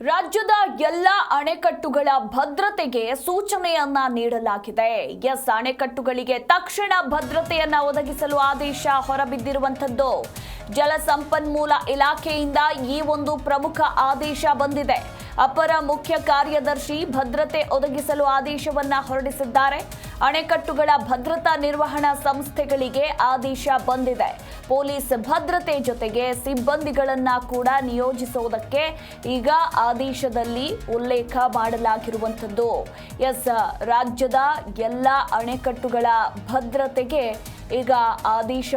ರಾಜ್ಯದ ಎಲ್ಲ ಅಣೆಕಟ್ಟುಗಳ ಭದ್ರತೆಗೆ ಸೂಚನೆಯನ್ನ ನೀಡಲಾಗಿದೆ. ಎಸ್, ಅಣೆಕಟ್ಟುಗಳಿಗೆ ತಕ್ಷಣ ಭದ್ರತೆಯನ್ನ ಒದಗಿಸಲು ಆದೇಶ ಹೊರಬಿದ್ದಿರುವಂತದ್ದು ಜಲಸಂಪನ್ಮೂಲ ಇಲಾಖೆಯಿಂದ ಈ ಒಂದು ಪ್ರಮುಖ ಆದೇಶ ಬಂದಿದೆ. ಅಪರ ಮುಖ್ಯ ಕಾರ್ಯದರ್ಶಿ ಭದ್ರತೆ ಒದಗಿಸಲು ಆದೇಶವನ್ನ ಹೊರಡಿಸಿದ್ದಾರೆ. ಅಣೆಕಟ್ಟುಗಳ ಭದ್ರತಾ ನಿರ್ವಹಣಾ ಸಂಸ್ಥೆಗಳಿಗೆ ಆದೇಶ ಬಂದಿದೆ. ಪೊಲೀಸ್ ಭದ್ರತೆ ಜೊತೆಗೆ ಸಿಬ್ಬಂದಿಗಳನ್ನ ಕೂಡ ನಿಯೋಜಿಸುವುದಕ್ಕೆ ಈಗ ಆದೇಶದಲ್ಲಿ ಉಲ್ಲೇಖ ಮಾಡಲಾಗಿರುವಂಥದ್ದು. ಎಸ್, ರಾಜ್ಯದ ಎಲ್ಲ ಅಣೆಕಟ್ಟುಗಳ ಭದ್ರತೆಗೆ ಈಗ ಆದೇಶ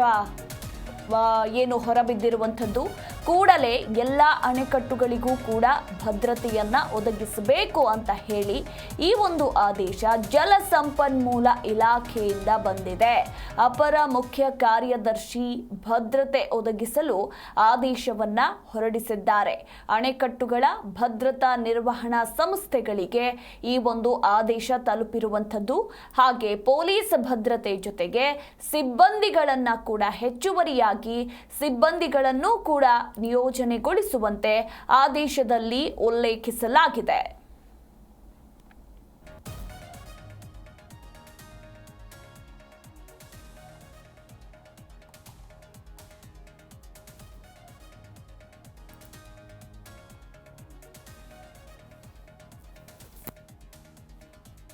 ಏನು ಹೊರಬಿದ್ದಿರುವಂಥದ್ದು. ಕೂಡಲೇ ಎಲ್ಲ ಅಣೆಕಟ್ಟುಗಳಿಗೂ ಕೂಡ ಭದ್ರತೆಯನ್ನ ಒದಗಿಸಬೇಕು ಅಂತ ಹೇಳಿ ಈ ಒಂದು ಆದೇಶ ಜಲಸಂಪನ್ಮೂಲ ಇಲಾಖೆಯಿಂದ ಬಂದಿದೆ. ಅಪರ ಮುಖ್ಯ ಕಾರ್ಯದರ್ಶಿ ಭದ್ರತೆ ಒದಗಿಸಲು ಆದೇಶವನ್ನ ಹೊರಡಿಸಿದ್ದಾರೆ. ಅಣೆಕಟ್ಟುಗಳ ಭದ್ರತಾ ನಿರ್ವಹಣಾ ಸಂಸ್ಥೆಗಳಿಗೆ ಈ ಒಂದು ಆದೇಶ ತಲುಪಿರುವಂಥದ್ದು ಹಾಗೆ ಪೊಲೀಸ್ ಭದ್ರತೆ ಜೊತೆಗೆ ಸಿಬ್ಬಂದಿಗಳನ್ನು ಕೂಡ ಹೆಚ್ಚುವರಿಯಾಗಿ ಸಿಬ್ಬಂದಿಗಳನ್ನು ಕೂಡ ನಿಯೋಜನೆಗೊಳಿಸುವಂತೆ ಆದೇಶದಲ್ಲಿ ಉಲ್ಲೇಖಿಸಲಾಗಿದೆ.